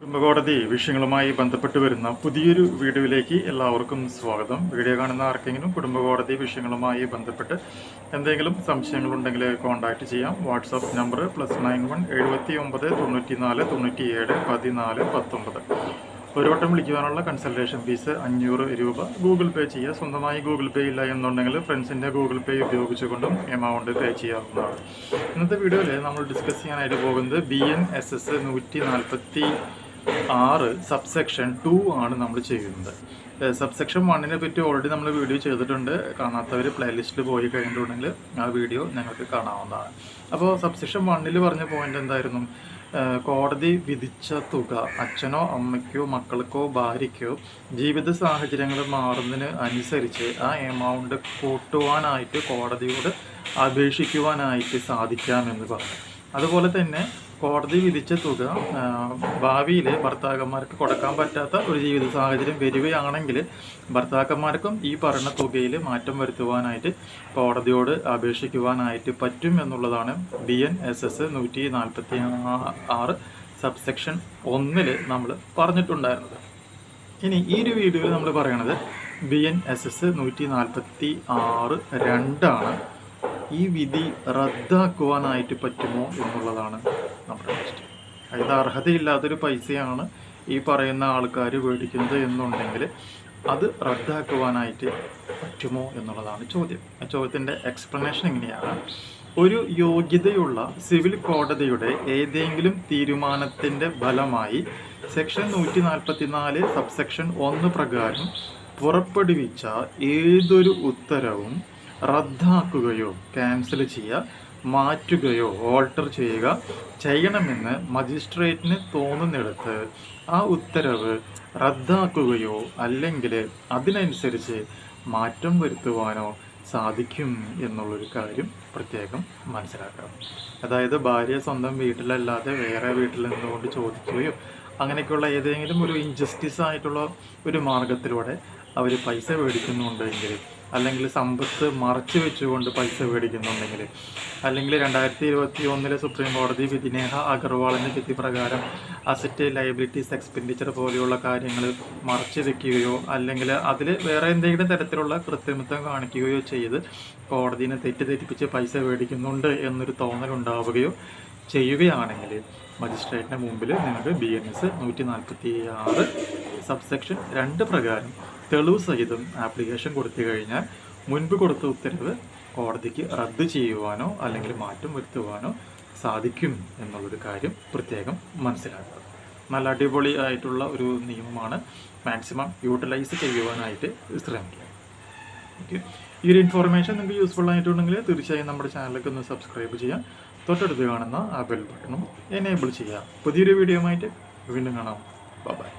കുടുംബകോടതി വിഷയങ്ങളുമായി ബന്ധപ്പെട്ട് വരുന്ന പുതിയൊരു വീഡിയോയിലേക്ക് എല്ലാവർക്കും സ്വാഗതം. വീഡിയോ കാണുന്ന ആർക്കെങ്കിലും കുടുംബകോടതി വിഷയങ്ങളുമായി ബന്ധപ്പെട്ട് എന്തെങ്കിലും സംശയങ്ങളുണ്ടെങ്കിൽ കോൺടാക്റ്റ് ചെയ്യാം. WhatsApp number plus nine one എഴുപത്തി ഒമ്പത് തൊണ്ണൂറ്റി നാല് തൊണ്ണൂറ്റി ഏഴ് പതിനാല് പത്തൊമ്പത്. ഒരു വട്ടം വിളിക്കുവാനുള്ള കൺസൾട്ടേഷൻ ഫീസ് അഞ്ഞൂറ് രൂപ. ഗൂഗിൾ പേ ചെയ്യുക. സ്വന്തമായി ഗൂഗിൾ പേ ഇല്ല എന്നുണ്ടെങ്കിൽ ഫ്രണ്ട്സിന്റെ ഗൂഗിൾ പേ ഉപയോഗിച്ചുകൊണ്ടും എമൗണ്ട് പേ ചെയ്യാവുന്നതാണ്. ഇന്നത്തെ വീഡിയോയിൽ നമ്മൾ ഡിസ്കസ് ചെയ്യാനായിട്ട് പോകുന്നത് ബി എൻ എസ് എസ് നൂറ്റി നാൽപ്പത്തി ആറ് സബ്സെക്ഷൻ ടു ആണ് നമ്മൾ ചെയ്യുന്നത്. സബ്സെക്ഷൻ വണ്ണിനെ പറ്റി ഓൾറെഡി നമ്മൾ വീഡിയോ ചെയ്തിട്ടുണ്ട്. കാണാത്തവർ പ്ലേലിസ്റ്റിൽ പോയി കഴിഞ്ഞിട്ടുണ്ടെങ്കിൽ ആ വീഡിയോ ഞങ്ങൾക്ക് കാണാവുന്നതാണ്. അപ്പോൾ സബ്സെക്ഷൻ വണ്ണിൽ പറഞ്ഞ പോയിന്റ് എന്തായിരുന്നു? കോടതി വിധിച്ച തുക അച്ഛനോ അമ്മയ്ക്കോ മക്കൾക്കോ ഭാര്യയ്ക്കോ ജീവിത സാഹചര്യങ്ങൾ മാറുന്നതിന് അനുസരിച്ച് ആ എമൗണ്ട് കൂട്ടുവാനായിട്ട് കോടതിയോട് അപേക്ഷിക്കുവാനായിട്ട് സാധിക്കാമെന്ന് പറഞ്ഞു. അതുപോലെ തന്നെ കോടതി വിധിച്ച തുക ഭാവിയിൽ ഭർത്താക്കന്മാർക്ക് കൊടുക്കാൻ പറ്റാത്ത ഒരു ജീവിത സാഹചര്യം വരികയാണെങ്കിൽ ഭർത്താക്കന്മാർക്കും ഈ പറയുന്ന തുകയിൽ മാറ്റം വരുത്തുവാനായിട്ട് കോടതിയോട് അപേക്ഷിക്കുവാനായിട്ട് പറ്റും എന്നുള്ളതാണ് ബി എൻ എസ് എസ് നൂറ്റി നാൽപ്പത്തി ആറ് സബ്സെക്ഷൻ ഒന്നിൽ നമ്മൾ പറഞ്ഞിട്ടുണ്ടായിരുന്നത്. ഇനി ഈ ഒരു വീഡിയോയിൽ നമ്മൾ പറയണത് ബി എൻ എസ് എസ് നൂറ്റി നാൽപ്പത്തി ആറ് രണ്ടാണ്. ഈ വിധി റദ്ദാക്കുവാനായിട്ട് പറ്റുമോ എന്നുള്ളതാണ് നമ്മുടെ ക്വസ്റ്റ്യൻ അതായത് അർഹതയില്ലാത്തൊരു പൈസയാണ് ഈ പറയുന്ന ആൾക്കാർ മേടിക്കുന്നത് എന്നുണ്ടെങ്കിൽ അത് റദ്ദാക്കുവാനായിട്ട് പറ്റുമോ എന്നുള്ളതാണ് ചോദ്യം. ആ ചോദ്യത്തിന്റെ എക്സ്പ്ലനേഷൻ എങ്ങനെയാണ്? ഒരു യോഗ്യതയുള്ള സിവിൽ കോടതിയുടെ ഏതെങ്കിലും തീരുമാനത്തിന്റെ ഫലമായി സെക്ഷൻ നൂറ്റി നാൽപ്പത്തിനാല് സബ്സെക്ഷൻ ഒന്ന് പ്രകാരം പുറപ്പെടുവിച്ച ഏതൊരു ഉത്തരവും റദ്ദാക്കുകയോ ക്യാൻസൽ ചെയ്യുക മാറ്റുകയോ ഓൾട്ടർ ചെയ്യുക ചെയ്യണമെന്ന് മജിസ്ട്രേറ്റിന് തോന്നുന്നിടത്ത് ആ ഉത്തരവ് റദ്ദാക്കുകയോ അല്ലെങ്കിൽ അതിനനുസരിച്ച് മാറ്റം വരുത്തുവാനോ സാധിക്കും എന്നുള്ളൊരു കാര്യം പ്രത്യേകം മനസ്സിലാക്കണം. അതായത് ഭാര്യ സ്വന്തം വീട്ടിലല്ലാതെ വേറെ വീട്ടിൽ നിന്നുകൊണ്ട് ചോദിക്കുകയോ അങ്ങനെയൊക്കെയുള്ള ഏതെങ്കിലും ഒരു ഇൻജസ്റ്റിസ് ആയിട്ടുള്ള ഒരു മാർഗത്തിലൂടെ അവർ പൈസ മേടിക്കുന്നുണ്ടെങ്കിൽ അല്ലെങ്കിൽ സമ്പത്ത് മറച്ചു വെച്ചുകൊണ്ട് പൈസ മേടിക്കുന്നുണ്ടെങ്കിൽ അല്ലെങ്കിൽ രണ്ടായിരത്തി ഇരുപത്തി ഒന്നിലെ സുപ്രീം കോടതി വിധിനേഹ അഗർവാളിന്റെ വിധി പ്രകാരം അസറ്റ് ലയബിലിറ്റീസ് എക്സ്പെൻഡിച്ചർ പോലെയുള്ള കാര്യങ്ങൾ മറച്ചു വെക്കുകയോ അല്ലെങ്കിൽ അതിൽ വേറെ എന്തെങ്കിലും തരത്തിലുള്ള കൃത്രിമത്വം കാണിക്കുകയോ ചെയ്ത് കോടതിനെ തെറ്റിദ്ധരിപ്പിച്ച് പൈസ മേടിക്കുന്നുണ്ട് എന്നൊരു തോന്നലുണ്ടാവുകയോ ചെയ്യുകയാണെങ്കിൽ മജിസ്ട്രേറ്റിന്റെ മുമ്പിൽ നിങ്ങൾക്ക് ബി എൻ എസ് നൂറ്റി നാൽപ്പത്തി ആറ് സബ്സെക്ഷൻ രണ്ട് പ്രകാരം തെളിവ് സഹിതം ആപ്ലിക്കേഷൻ കൊടുത്തു കഴിഞ്ഞാൽ മുൻപ് കൊടുത്ത ഉത്തരവ് കോടതിക്ക് റദ്ദ് ചെയ്യുവാനോ അല്ലെങ്കിൽ മാറ്റം വരുത്തുവാനോ സാധിക്കും എന്നുള്ളൊരു കാര്യം പ്രത്യേകം മനസ്സിലാക്കുക. നല്ല അടിപൊളി ആയിട്ടുള്ള ഒരു നിയമമാണ് മാക്സിമം യൂട്ടിലൈസ് ചെയ്യുവാനായിട്ട് ശ്രമിക്കുക. ഓക്കെ ഈ ഒരു ഇൻഫോർമേഷൻ നിങ്ങൾക്ക് യൂസ്ഫുൾ ആയിട്ടുണ്ടെങ്കിൽ തീർച്ചയായും നമ്മുടെ ചാനലൊക്കെ ഒന്ന് സബ്സ്ക്രൈബ് ചെയ്യാം. തൊട്ടടുത്ത് കാണുന്ന ആ ബെൽ ബട്ടണും എനേബിൾ ചെയ്യുക. പുതിയൊരു വീഡിയോ ആയിട്ട് വീണ്ടും കാണാം. ബൈ